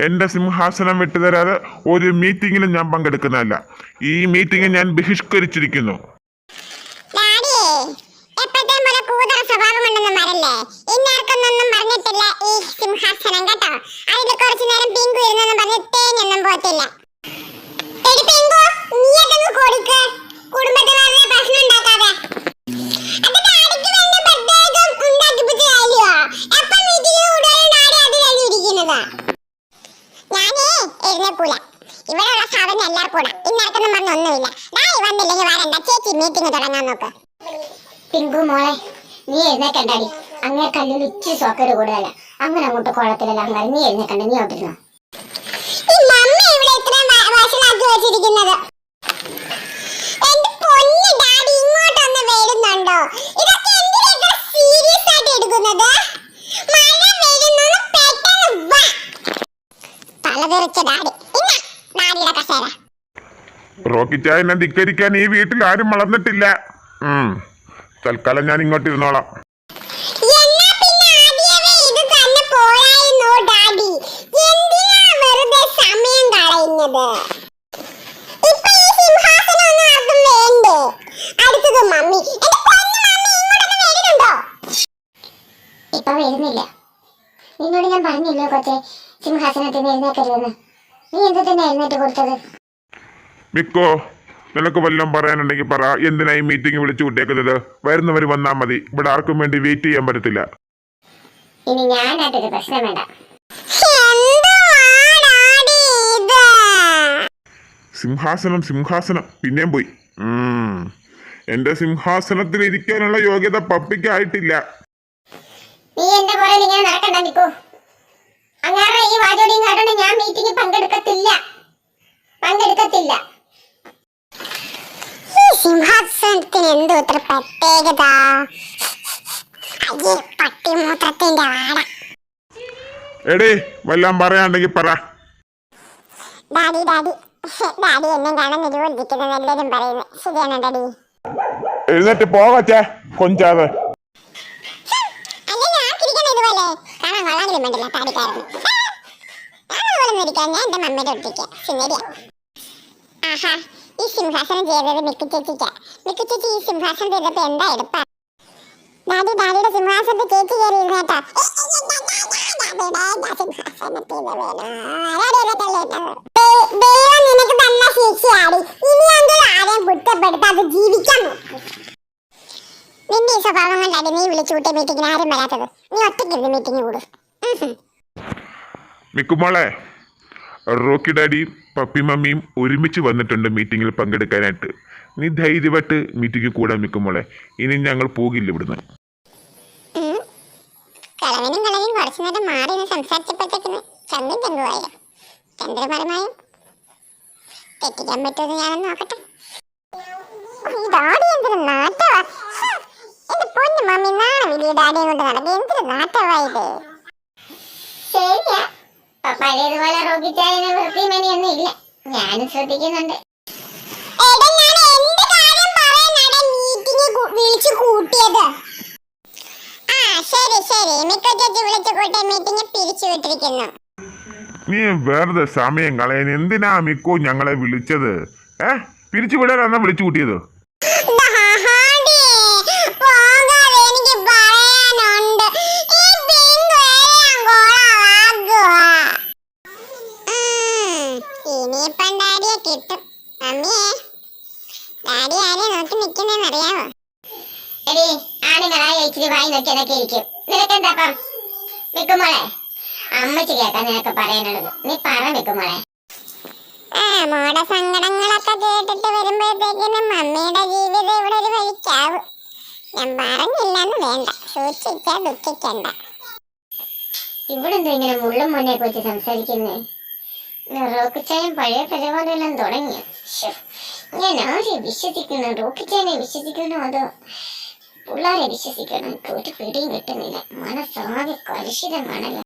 എന്റെ സിംഹാസനം വിട്ടുതരാതെ ഒരു മീറ്റിംഗിലും ഞാൻ പങ്കെടുക്കുന്നതല്ല. ഈ മീറ്റിംഗ് ഞാൻ ബഹിഷ്കരിച്ചിരിക്കുന്നു. പറഞ്ഞിട്ടില്ല ഈ സിംഹാസനം കേട്ടോ? അതിൽ കുറച്ചു നേരം പിങ്കു ഇരുന്നെന്ന് പറഞ്ഞ് തേഞ്ഞൊന്നും പോത്തില്ല ഡാഡി വന്നില്ലെങ്കിൽ വരണ്ട. ചേച്ചി മീറ്റിംഗ് തുടങ്ങാൻ നോക്ക്. പിങ്കു മോളെ നീ എഴുന്നേക്കണ്ടാടി. അങ്ങനെ കല്ലിൽ ഇച്ചിരി സോക്കര് കൂടുതല. അങ്ങനെ അങ്ങോട്ട് കുളത്തിലല്ല അങ്ങനെ നീ എഴുന്നേക്കണ്ട നീ ഓട്ടിരുന്നോ തലതെറിച്ച ഡാഡി. ഇന്ന ഡാഡിയുടെ കസേര. റോക്കിച്ചായനെ ധിക്കരിക്കാൻ ഈ വീട്ടിൽ ആരും വളർന്നിട്ടില്ല. ഉം. തൽക്കാലം ഞാൻ ഇങ്ങോട്ട് ഇരുന്നോളാം. എന്നാ പിന്നെ ആദ്യമേ ഇത് തന്നെ പോയായിരുന്നു ഡാഡി. എന്തിനാ വെറുതെ സമയം കളയുന്നത്? ഇപ്പൊ ഈ സിംഹാസനം ഒന്നും ആർക്കും അടുത്തത് മമ്മി. എന്റെ പൊന്നു മമ്മി ഇങ്ങോട്ടൊന്ന് വരുന്നുണ്ടോ? ഇപ്പൊ വരുന്നില്ല. നിന്നോട് ഞാൻ പറഞ്ഞില്ലോ കൊച്ചെ സിംഹാസനത്തിൽ നിന്ന് എഴുന്നേക്കരുതെന്ന്. നീ എന്ത് തന്നെ എഴുന്നേറ്റ് കൊടുത്തത്? മിക്കോ നിനക്ക് വല്ലതും പറയാനുണ്ടെങ്കിൽ പറ. എന്തിനാ ഈ മീറ്റിംഗ് വിളിച്ചു കൂട്ടിയേക്കുന്നത്? വരുന്നവർ വന്നാൽ മതി. ഇവിടെ ആർക്കും വേണ്ടി വെയിറ്റ് ചെയ്യാൻ പറ്റത്തില്ല. ഇനി ഞാനായിട്ടൊരു പ്രശ്നം വേണ്ട. സിംഹാസനം സിംഹാസനം. പിന്നെയും പോയി. എന്റെ സിംഹാസനത്തിൽ ഇരിക്കാനുള്ള യോഗ്യത പപ്പിക്കായിട്ടില്ല. നീ എന്റെ പുറകിൽ ഇങ്ങനെ നടക്കണ്ട നിക്കൂ. അങ്ങനെ ഈ വാചോടിയും കാട്ടുണ്ട് ഞാൻ മീറ്റിംഗിൽ പങ്കെടുക്കത്തില്ല. പങ്കെടുക്കത്തില്ല. സിംഹാസനത്തിന് എന്തോ ഇത്ര പ്രത്യേകത അയ്യേ പട്ടിമൂത്രത്തിന്റെ ആട. എടേ വല്ലതും പറയാനുണ്ടെങ്കിൽ പറ. Daddy daddy. ഡാഡി എന്നെ കാണാൻ നിരോധിക്കുന്നത് എല്ലാരും പറയുന്നു. ശരിയാണ് ഡാഡി? എഴുന്നേറ്റ് പോകച്ചേ കൊഞ്ചാതെ. ഞാൻ എന്റെ മമ്മയുടെ ഒട്ടിക്കാം ശരിയാ. ആഹാ ഈ സിംഹാസനം ചെയ്തത് മിക്കു ചേച്ചിക്കാ. മിക്കു ചേച്ചി ഈ സിംഹാസനം ചെയ്തപ്പോ എന്താ എടുപ്പാ? ഡാഡി ഡാഡിയുടെ സിംഹാസനത്തിൽ ചേച്ചി കയറിയിരുന്നു ദൈവം നിനക്ക് നിന്റെ സ്വഭാവം കൊണ്ടാടി നീ വിളിച്ചു കൂട്ടിയ മീറ്റിംഗിന് ആരും വരാത്തത്. നീ ഒറ്റയ്ക്കിരുന്ന് മീറ്റിംഗ് കൂടും. മിക്കുമോളെ റോക്കി ഡാഡിയും പപ്പി മമ്മിയും ഒരുമിച്ച് വന്നിട്ടുണ്ട് മീറ്റിങ്ങിൽ പങ്കെടുക്കാനായിട്ട്. നീ ധൈര്യമായിട്ട് മീറ്റിംഗിൽ കൂടാൻ നിൽക്കുമ്പോളെ ഇനി ഞങ്ങൾ പോകില്ല ഇവിടുന്ന്. നേരം നോക്കട്ടെ. മമ്മി ശരിയാ. പഴയതുപോലെ റോഗിച്ചായനെ വൃത്തി മനിയൊന്നും ഇല്ല ഞാനും ശ്രദ്ധിക്കുന്നുണ്ട്. എടാ, ഞാൻ എന്ത് കാര്യം പറയാനാടാ മീറ്റിംഗ് കൂ- വിളിച്ച് ആ ശരി ശരി. മിക്ക വിളിച്ചു കൂട്ടിയ മീറ്റിംഗ് പിരിച്ചു വിട്ടിരിക്കുന്നു. നീ വെറുതെ സമയം കളയാൻ എന്തിനാ മിക്കോ ഞങ്ങളെ വിളിച്ചത്? ഏ? പിരിച്ചു വിടാനാ വിളിച്ചു കൂട്ടിയത്? എടി ആണുങ്ങളായ ഇച്ചിരി വായി നോക്കിയതൊക്കെ ഇരിക്കും. നിനക്കെന്താപ്പം നിക്കുമോളെ അമ്മച്ചി കേട്ടാ നിനക്ക് പറയാനുള്ളത്. നീ പറ നിക്കുമോളെ ആ മോടെ സങ്കടങ്ങളൊക്കെ കേട്ടിട്ട് വരുമ്പോഴത്തേക്കിനും മമ്മിയുടെ ജീവിതം ഇവിടെ ഒരു വഴിക്കാവും. ഞാൻ പറഞ്ഞില്ലെന്ന് വേണ്ട. സൂക്ഷിക്ക ദുഃഖിക്കണ്ട. ഇവിടെ എന്തോ ഇങ്ങനെ മുള്ളും മുന്നേ കുറിച്ച് സംസാരിക്കുന്നേ? റോക്കിച്ചായും പഴയ പരിപാടിയെല്ലാം തുടങ്ങിയ? ഞാൻ ആരെ വിശ്വസിക്കുന്നു? റോക്കിച്ചായനെ വിശ്വസിക്കുന്നു അതോ പിള്ളേരെ വിശ്വസിക്കണം ഒരു പിടിയും കിട്ടുന്നില്ല. മനസ്സാകെ കലുഷിതമാണല്ലോ